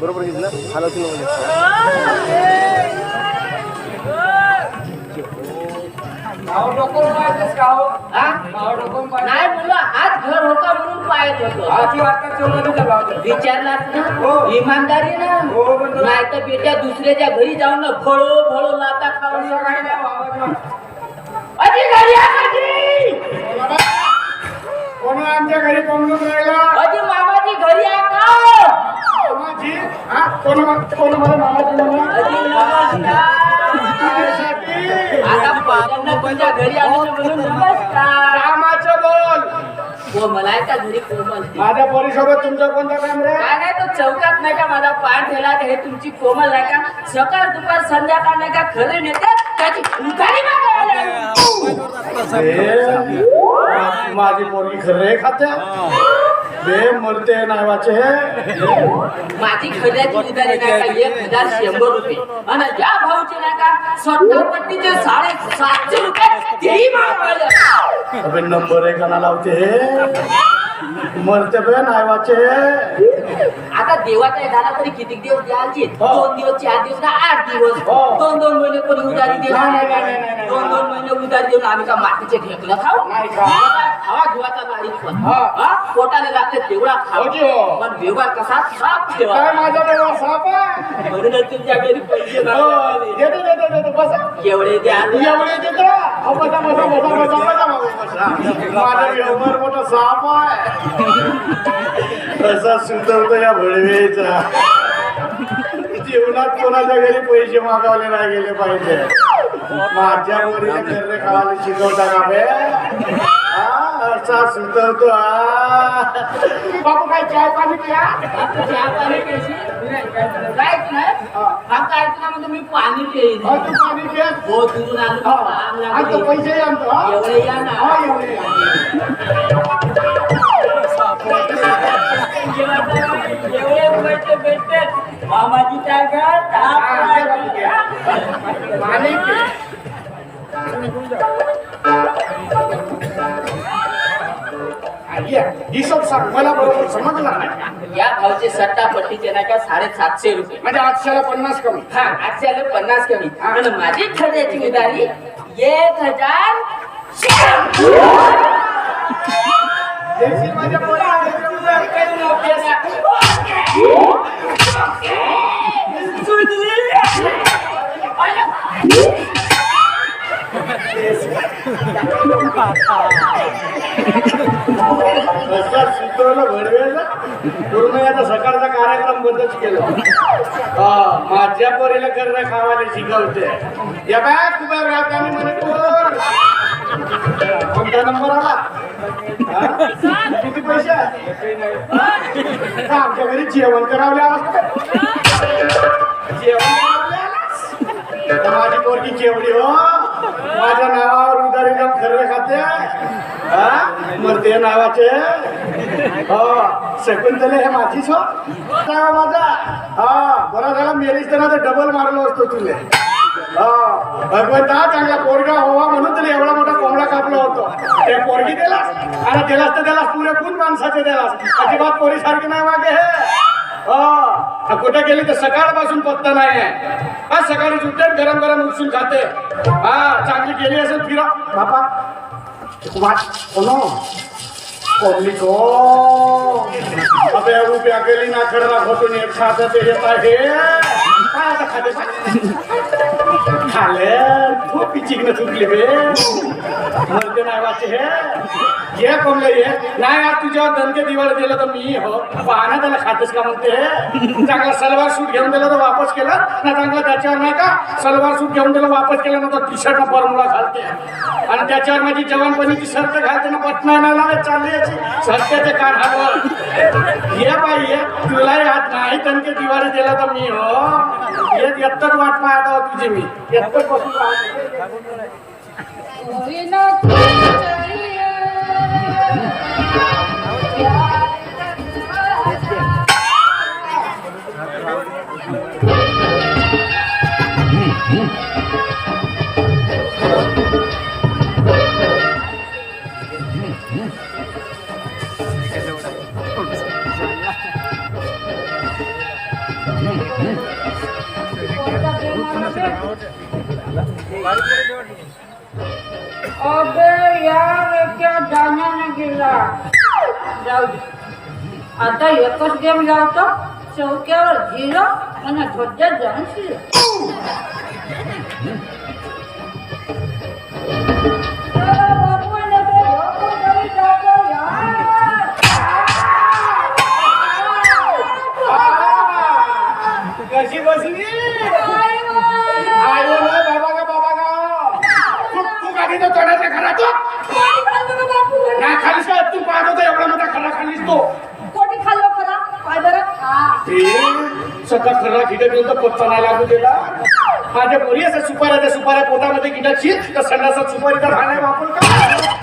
बरोबर घेतलं हालातून नाही आज घर होता म्हणून पाहत होतो. विचारलास ना? इमानदारी नाही तर बेटा दुसऱ्याच्या घरी जाऊन ना फळो फळो लाता खाऊन कोण आमच्या घरी कोंबडून राहिला? अजी मामाजी घरी या का? मामाजी? हा? कोण कोण मला मामाजी म्हणा अजी नमस्कार कायसाठी? आता पहिल्यांदा तुमच्या घरी आलो ना म्हणून नमस्कार. कामाचं बोल. कोमल आहे का घरी कोमल. माझ्या पोरीसोबत तुमचा कोणता काम रे? काय नाही तो चौकात नाही का? माझा पान ठेला हे तुमची कोमल नाही का? सकाळ दुपार संध्याकाळ नाही का? खरे नेतात त्याची उधारी माझी पोरगी खरे खात्या. बे मरते नावाचे माझी खऱ्याची का एक हजार शंभर रुपये. आणि या भाऊचे नाही का सत्ता पट्टीचे साडे सातशे रुपये तेही मागायला अबे नंबर लावते मरते बे नावाचे आता देवाचा झाला तरी किती दिवस द्यायचे हो. दोन दिवस चार दिवस का आठ दिवस? हो. दोन दोन महिने कोणी उधारी देणार. दोन दोन महिने उधारी देऊन आम्ही का मातीचे ढेकलं खाऊ. खावा बारीक पण. लागते तेवढा होती हो. पण व्यवहार कसा साफ ठेवा. काय माझा व्यवहार साप म्हणूनच तुमच्या घरी पैसे एवढे द्या. एवढे देतो. माझा व्यवहार मोठा साप आहे. कसा सुधरतो या भडवेचा जीवनात कोणाच्या घरी पैसे मागावले नाही गेले पाहिजे? माझ्या वरील कर्रे खावायला शिकवता का बे? असा हा. बाबू काय चाय पाणी प्या? चहा पाणी प्यायची? नाही हा. म्हणजे मी पाणी तू पाणी प्या हो दुरून आलो पाम आणि तो लागली. पैसे आणतो हा? एवढे या ना. हा, एवढे या. मामाजी काय हा, सांग मला बरोबर नाही. या भावचे सट्टा पट्टीचे नाही का साडेसातशे रुपये. म्हणजे आठशेला पन्नास कमी. हा आठशे आले पन्नास कमी. आणि माझी खर्चाची उधारी एक हजार माझ्या पोराला उधार काही नव्हते ना. रस्त्यात सुचवलं भडवेला पूर्ण याचा सकाळचा कार्यक्रम बंदच केला. माझ्या पोरीला करणं खावायला शिकवते. या बाय कुबेर राहताना कोणता नंबर आला? किती पैसे आमच्या घरी जेवण करावले आलास जेवण माझी पोरगी जेवली हो. माझ्या नावावर उदारी काम खर्र खाते. मग मरते नावाचे. हो. शकुंतले हे माझीच हो. माझा. हा. बरा झाला मेलीच तर तर डबल मारलो असतो तुले. हा. भगवंता चांगला पोरगा होवा म्हणून तरी एवढा मोठा कोंबडा कापला होतो. ते पोरगी दिलास? आणि दिलास तर दिलास पुरेपूर माणसाचे दिलास. अजिबात पोरीसारखी नाही मागे हे. हो. कुठे गेली तर सकाळपासून पत्ता नाही आहे हा सकाळी सुटते गरम गरम उचलून खाते. हा चांगली गेली असेल फिरा. बापा कुमार अबे उभी अकेली ना एक खात ते येत आहे काय खाते? खाले तू पिचिक चुकली बे. मरते नाही वाचे हे. ये कोणलं ये? नाही आज तुझ्यावर दणके दिवाळ दिलं तर मी हो पाहना त्याला खातेस का म्हणते? हे चांगला सलवार सूट घेऊन दिलं तर वापस केलं. ना चांगला त्याच्यावर नाही का? सलवार सूट घेऊन दिलं वापस केलं ना तर टी शर्ट बरमुडा घालते. आणि त्याच्यावर माझी जवानपणीची शर्ट घालते ना पटना नाही चालली याची. सत्याचे कान हलवत ये बाई ये. तुलाही याद नाही दणके दिवाळी दिला तर मी हो. येत एकटंच वाट पाहत आहोत तुझी मी. एकतर बसून पाहत अबे यार हे क्या जाण्याने गेला जाऊ दे आता एकच गेम लावतो चौक्यावर झिरो आणि धोक्यात जाऊन शिरो कशी ते सगळा खरा खिडे घेऊन तर पत्ता नाही लागू दिला माझ्या पोरी असं सुपाऱ्या त्या सुपाऱ्या पोटामध्ये किटाची तर संडासात तर खाण्या वापर का?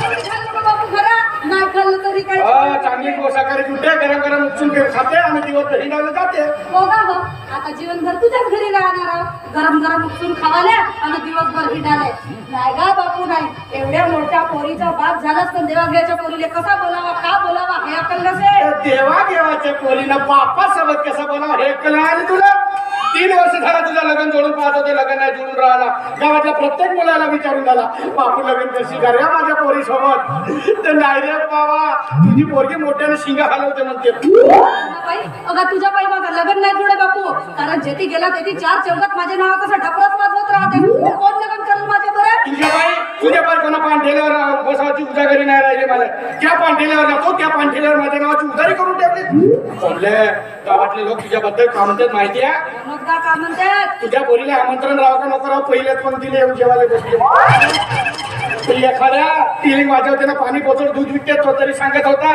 हा, चांगली पोशाखारी उठे गरम गरम उपसून घेऊन खाते आणि दिवस लावलं जाते. हो का हो आता जीवनभर तुझ्याच घरी राहणार आहोत गरम गरम उपसून खावाल्या आणि दिवसभर हिंडाले नाही गा बापू नाही. एवढ्या मोठ्या पोरीचा बाप झालाच पण देवाघ्याच्या पोरीले कसा बोलावा का बोलावा हे नसेल. त्या देवा देवाच्या पोरीनं बापा सोबत कसं बोलावं हे कला आणि तुला. तीन वर्ष झाला तुझा लग्न जोडून पाहत होते लग्न नाही जोडून राहिला. गावातल्या प्रत्येक मुलाला विचारून झाला बापू लग्न कशी करूया माझ्या पोरीसोबत. तर नाही रे बाबा तुझी पोरगी मोठ्याने शिंगा हलवते म्हणते. अगं तुझ्या पायी माझा लग्न नाही जोडे बापू. कारण जेथे गेला तेथे चार चौकात माझे नाव कसं वाजवत राहते. कोण लग्न करून माझ्या तुझ्या बाई तुझ्या बाई कोणा पांढेल्यावर बसावाची उजागरी नाही राहिली मला. त्या पांढेल्यावर जातो त्या पांढेल्यावर माझ्या नावाची उजारी करून ठेवते कोणले गावातले लोक तुझ्याबद्दल काय म्हणतात माहिती आहे? मग का का म्हणतात? तुझ्या पोरीला आमंत्रण राव का नको राव? पहिल्याच पंक्तीला येऊन जेवायला बसले. एखाद्या टिलिंग वाजवते ना पाणी पोचवून दूध विकते तो तरी सांगत होता.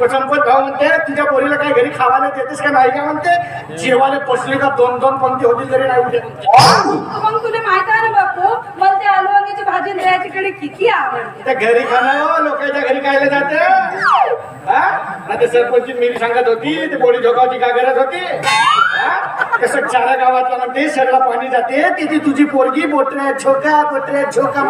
तो संपत भाऊ म्हणते तुझ्या पोरीला काय घरी खावायला देतेस का नाही का? म्हणते जेवायला बसले का दोन दोन पंक्ती होती तरी नाही उठे म्हणते मग तुला माहीत आहे ना आलू वांग्याची भाजी कढी किती आवडते त्या घरी खाणं लोकांच्या घरी खायला जाते. हा? सरपंच मी सांगत होती ते पोळी झोकावची का गरज होती? हा? कसं चारा गावातला म्हणते शरीरा पाणी जाते तिथे तुझी पोरगी बोटऱ्या झोका बोटऱ्या झोका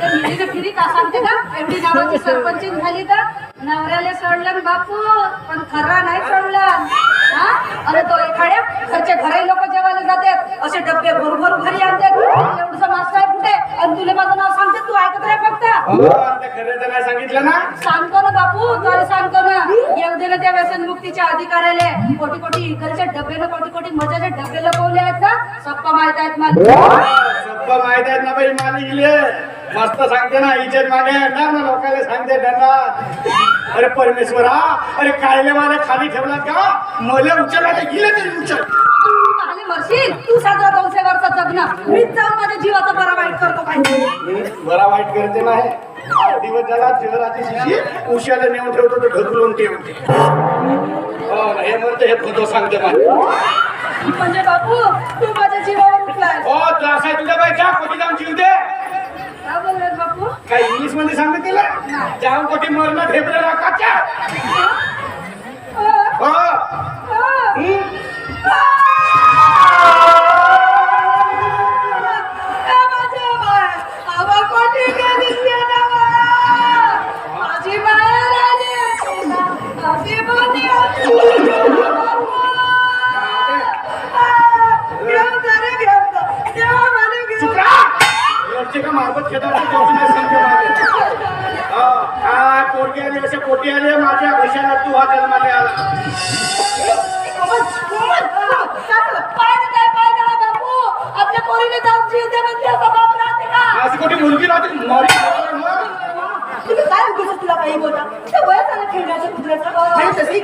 तर मुलीला फिरी का सांगते का? एवढी गावाची सरपंच झाली तर नवऱ्याला सोडलं न बापू पण खरा नाही सोडलं. हा? अरे तो एखाद्या घरचे घरी लोक जेवायला जातात असे डबे भरभर घरी आणतात. एवढस मास्टर आहे कुठे? आणि तुला माझं नाव सांगते तू ऐकत रे फक्त. हो, आता खरं तर नाही सांगितलं ना? सांगतो ना बापू तुला सांगतो ना. येऊ दे ना त्या व्यसनमुक्तीच्या अधिकाऱ्याला. कोटी कोटी इकडच्या डबे कोटी कोटी मजाचे डबे लपवले आहेत ना. सप्पा माहीत आहेत मला. सोप्पा माहीत आहेत ना बाई माने गेले मस्त सांगते ना इज्जत मागे येणार ना लोकांना सांगते त्यांना अरे परमेश्वरा अरे कायले मला खाली ठेवला का? मला उचलला तर गेले तरी उचल. मरशील तू साजरा दोनशे वर्ष जगणं मीच जाऊन माझ्या जीवाचा बरा वाईट करतो काय बरा वाईट करते नाही आठ दिवस झाला शहराची शिशी उशाला नेऊन ठेवतो तर ढकलून ठेवते. हो हे म्हणते हे फोटो सांगते मला. म्हणजे बापू तू माझ्या जीवावर उठलाय. हो त्रास आहे तुझ्या बाई जा कोटी जाऊन जीव दे. बापू? काय इंग्लिशमध्ये सांगते तिला? जाऊन कोटी मरणं ठेपले राखाच्या. हो. काय पोरगी आली असे पोटी आली. माझ्या कशाला तू हा जन्माला आला आपल्या पोरीने जाऊन जीव दे असा बाप राहते का आज कोणी मुलगी राहते काय उगीच तुला काही बोलता? त्या वयात आलं खेळण्याच्या कुत्र्याचं तसंही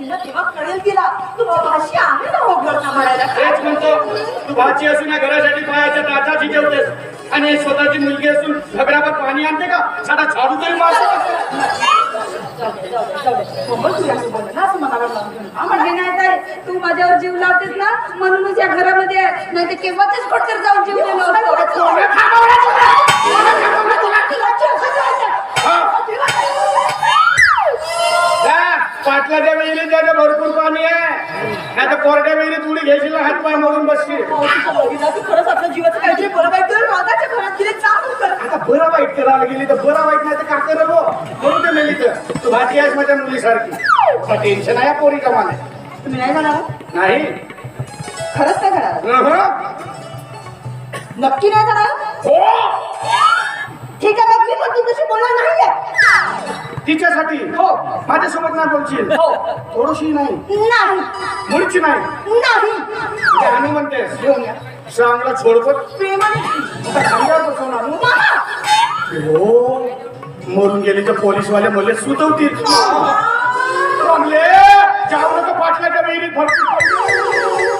तिला तेव्हा कळेल तिला तू भाषी आहे ना होगळता म्हणायला तेच म्हणतो तू भाची असून या घरासाठी पायाच्या टाचा शिजवतेस आणि स्वतःची मुलगी असून घगरावर पाणी आणते का? साधा झाडू तरी मारतो तू माझ्यावर जीव लावतेस ना म्हणूनच या घरामध्ये आहे. नाही तर केव्हाच फटकर जाऊन जीव दिला भरपूर पाणी आहे. नाही तर कोरड्या तुडी घ्यायची हात पाय मोडून बसशील. खरंच आपल्या जीवाचं काहीतरी बरं वाईट कर मागाच्या घरात गेले चालू कर आता बरं वाईट करायला गेली तर बरं वाईट नाही तर का करलो करू दे मेली तर. तू भाजी आहेस माझ्या मुलीसारखी. टेन्शन आहे पोरी का मला तुम्ही नाही नाही. खरंच नाही जाणार अहं. नक्की नाही जाणार हो. ठीक आहे मग मी पण तुमच्याशी बोलणार नाहीये. तिच्यासाठी हो. माझ्यासोबत नाही बोलशील? हो. थोडीशी नाही. नाही. मुळची नाही. नाही. ते आणि म्हणतेस घेऊन या. चांगला छोडपत प्रेमाने. बसवून आणू. हो. मरून गेले तर पोलीसवाले मला सुचवतील. कमले जाऊ नका पाटलाच्या विहिरीत भरपूर